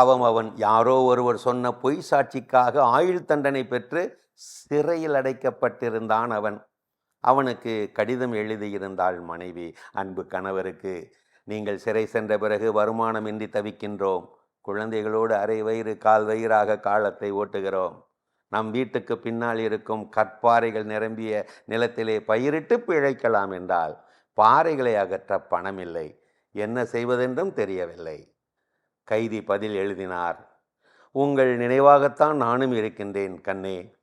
பாவம் அவன். யாரோ ஒருவர் சொன்ன பொய் சாட்சிக்காக ஆயுள் தண்டனை பெற்று சிறையில் அடைக்கப்பட்டிருந்தான் அவன். அவனுக்கு கடிதம் எழுதியிருந்தாள் மனைவி. அன்பு கணவருக்கு நீங்கள் சிறை சென்ற பிறகு வருமானமின்றி தவிக்கின்றோம். குழந்தைகளோடு அரை வயிறு கால் வயிறாக காலத்தை ஓட்டுகிறோம். நம் வீட்டுக்கு பின்னால் இருக்கும் கற்பாறைகள் நிரம்பிய நிலத்திலே பயிரிட்டு பிழைக்கலாம் என்றால் பாறைகளை அகற்ற பணமில்லை. என்ன செய்வதென்றும் தெரியவில்லை. கைதி பதில் எழுதினார் உங்கள் நினைவாகத்தான் நானும் இருக்கின்றேன் கண்ணே.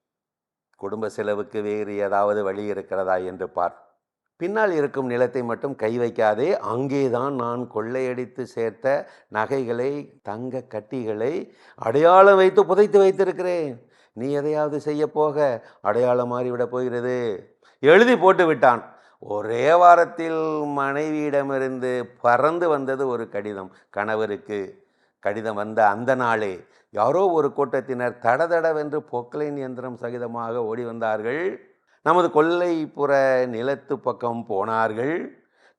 குடும்ப செலவுக்கு வேறு ஏதாவது வழி இருக்கிறதா? என்று பார். பின்னால் இருக்கும் நிலத்தை மட்டும் கை வைக்காதே. அங்கேதான் நான் கொள்ளையடித்து சேர்த்த நகைகளை தங்க கட்டிகளை அடையாளம் வைத்து புதைத்து வைத்திருக்கிறேன். நீ எதையாவது செய்ய போக அடையாளம் மாறிவிடப் போகிறது. எழுதி போட்டு விட்டான். ஒரே வாரத்தில் மனைவியிடமிருந்து பறந்து வந்தது ஒரு கடிதம் கணவருக்கு. கடிதம் வந்த அந்த நாளே யாரோ ஒரு கூட்டத்தினர் தடதடவென்று பொக்லைன் இயந்திரம் சகிதமாக ஓடி வந்தார்கள். நமது கொல்லைப்புற நிலத்து பக்கம் போனார்கள்.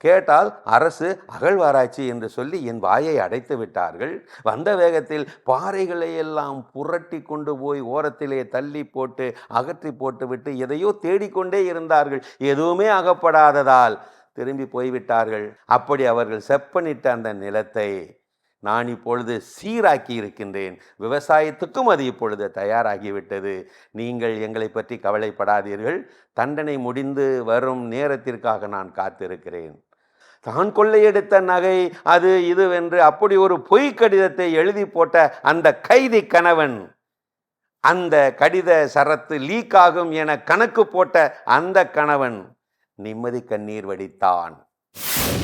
கேட்டால் அரசு அகழ்வாராய்ச்சி என்று சொல்லி என் வாயை அடைத்து விட்டார்கள். வந்த வேகத்தில் பாறைகளை எல்லாம் புரட்டி கொண்டு போய் ஓரத்திலே தள்ளி போட்டு அகற்றி போட்டுவிட்டு எதையோ தேடிக்கொண்டே இருந்தார்கள். எதுவுமே அகப்படாததால் திரும்பி போய்விட்டார்கள். அப்படி அவர்கள் செப்பனிட்ட அந்த நிலத்தை நான் இப்பொழுது சீராக்கி இருக்கின்றேன். விவசாயத்துக்கும் அது இப்பொழுது தயாராகிவிட்டது. நீங்கள் எங்களை பற்றி கவலைப்படாதீர்கள். தண்டனை முடிந்து வரும் நேரத்திற்காக நான் காத்திருக்கிறேன். தான் கொள்ளையெடுத்த நகை அது இதுவென்று அப்படி ஒரு பொய் கடிதத்தை எழுதி போட்ட அந்த கைதி கணவன் அந்த கடித சரத்து லீக் ஆகும் என கணக்கு போட்ட அந்த கணவன் நிம்மதி கண்ணீர் வடித்தான்.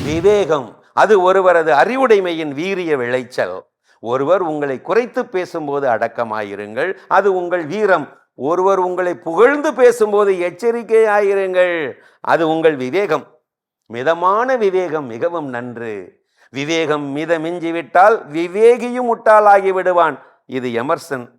விவேகம் அது ஒருவரது அறிவுடைமையின் வீரிய விளைச்சல். ஒருவர் உங்களை குறைத்து பேசும்போது அடக்கமாயிருங்கள். அது உங்கள் வீரம். ஒருவர் உங்களை புகழ்ந்து பேசும்போது எச்சரிக்கையாயிருங்கள். அது உங்கள் விவேகம். மிதமான விவேகம் மிகவும் நன்று. விவேகம் மித விட்டால் விவேகியும் முட்டாளாகி விடுவான் இது எமர்சன்.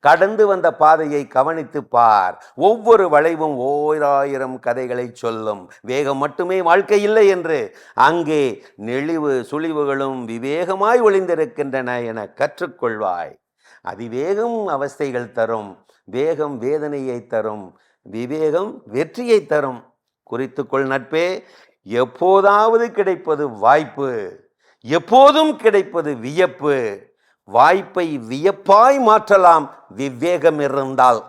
கடந்து வந்த பாதையை கவனித்து பார். ஒவ்வொரு வளைவும் ஓராயிரம் கதைகளை சொல்லும். வேகம் மட்டுமே வாழ்க்கை இல்லை என்று. அங்கே நெளிவு சுழிவுகளும் விவேகமாய் ஒளிந்திருக்கின்றன என கற்றுக்கொள்வாய். அதிவேகம் அவஸ்தைகள் தரும். வேகம் வேதனையை தரும். விவேகம் வெற்றியை தரும். குறித்துக்கொள் நட்பே. எப்போதாவது கிடைப்பது வாய்ப்பு. எப்போதும் கிடைப்பது வியப்பு. வாய்ப்பை வியப்பாய் மாற்றலாம். விவேகம் இருந்தால்